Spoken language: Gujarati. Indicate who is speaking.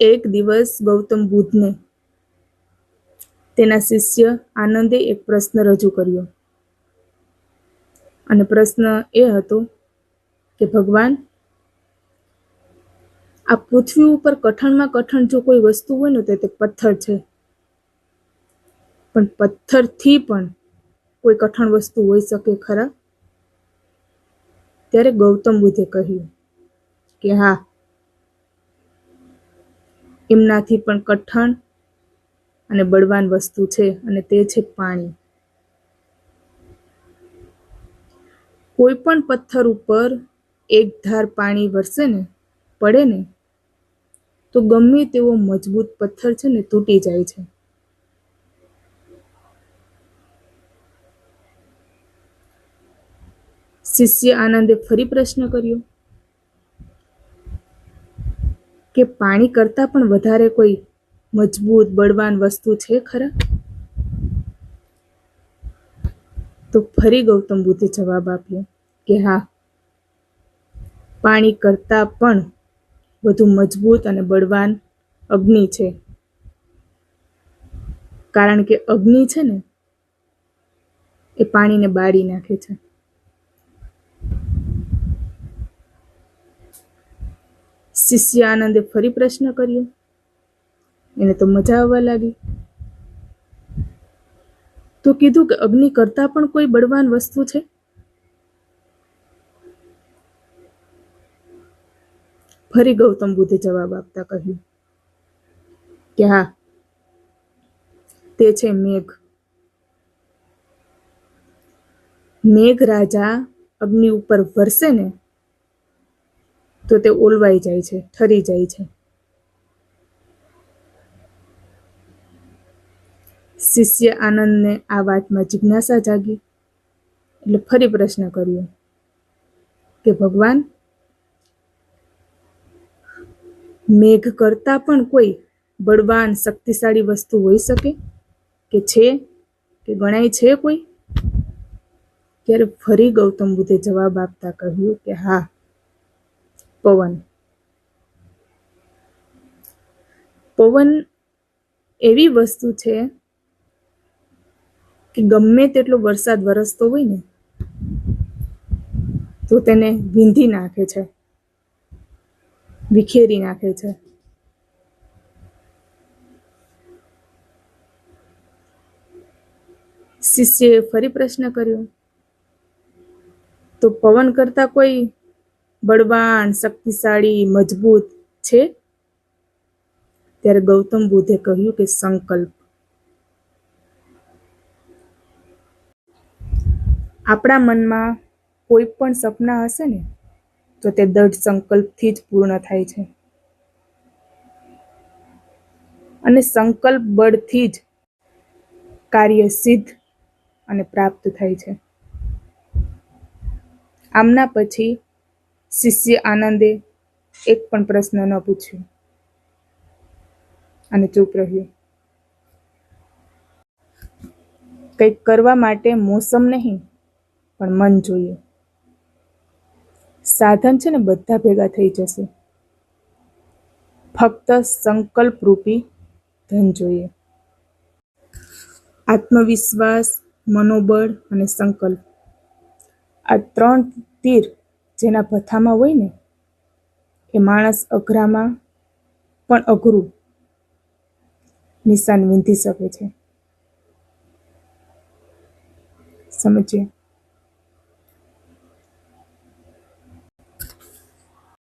Speaker 1: એક દિવસ ગૌતમ બુદ્ધને તેના શિષ્ય આનંદે એક પ્રશ્ન રજૂ કર્યો. અને પ્રશ્ન એ હતો કે, ભગવાન, આ પૃથ્વી ઉપર કઠણમાં કઠણ જો કોઈ વસ્તુ હોય ને, તો તે પથ્થર છે. પણ પથ્થરથી પણ કોઈ કઠણ વસ્તુ હોઈ શકે ખરા? ત્યારે ગૌતમ બુદ્ધે કહ્યું કે, હા એમનાથી પણ કઠણ અને બળવાન વસ્તુ છે અને તે છે પાણી. કોઈ પણ પથ્થર ઉપર એક ધાર પાણી વરસે ને, પડે ને, તો ગમે તેવો મજબૂત પથ્થર છે ને તૂટી જાય છે. શિષ્ય આનંદે ફરી પ્રશ્ન કર્યો. કે પાણી કરતાં પણ વધારે કોઈ મજબૂત, બળવાન વસ્તુ છે ખરા? તો ફરી ગૌતમ બુદ્ધે જવાબ આપ્યો કે હા, પાણી કરતાં પણ વધુ મજબૂત અને બળવાન અગ્નિ છે. કારણ કે અગ્નિ છે ને, એ પાણીને બાળી નાખે છે. શિષ્ય આનંદે ફરી પ્રશ્ન કર્યો. એને તો મજા આવવા લાગી. તો કીધું કે અગ્નિ કરતાં પણ કોઈ બળવાન વસ્તુ છે? ફરી ગૌતમ બુદ્ધે જવાબ આપતા કહ્યું. કે હા, તે છે મેઘ. મેઘ રાજા અગ્નિ ઉપર વરસે ને તો તે ઓલવાઈ જાય છે, ઠરી જાય છે. શિષ્ય આનંદને આ વાતમાં જિજ્ઞાસા જાગી, એટલે ફરી પ્રશ્ન કર્યો કે, ભગવાન, મેઘ કરતા પણ કોઈ બળવાન, શક્તિશાળી વસ્તુ હોઈ શકે? કે છે? કે ગણાય છે કોઈ? ત્યારે ફરી ગૌતમ બુદ્ધે જવાબ આપતા કહ્યું કે, હા પવન. પવન એવી વસ્તુ છે કે ગમે તેટલો વરસાદ વરસતો હોય ને, તો તેને વીંધી નાખે છે, વિખેરી નાખે છે. શિષ્યએ ફરી પ્રશ્ન કર્યો, તો પવન કરતા કોઈ બળવાન, શક્તિશાળી, મજબૂત છે. ત્યારે ગૌતમ બુદ્ધે કહ્યું કે સંકલ્પ. આપણા મનમાં કોઈ પણ સપના હશે ને, તો તે દૃઢ સંકલ્પથી જ પૂર્ણ થાય છે. અને સંકલ્પ બળથી જ કાર્ય સિદ્ધ અને પ્રાપ્ત થાય છે. આમના પછી શિષ્ય આનંદે એક પણ પ્રશ્ન ન પૂછ્યો. અને ચૂપ રહ્યો. કંઈક કરવા માટે મોસમ નહીં, પણ મન જોઈએ. સાધન છે ને બધા ભેગા થઈ જશે. ફક્ત સંકલ્પરૂપી ધન જોઈએ. આત્મવિશ્વાસ, મનોબળ અને સંકલ્પ. આ ત્રણ તીર જેના ભથ્થામાં હોય ને એ માણસ અઘરામાં પણ અઘરું નિશાન વિંધી શકે છે. સમજીએ?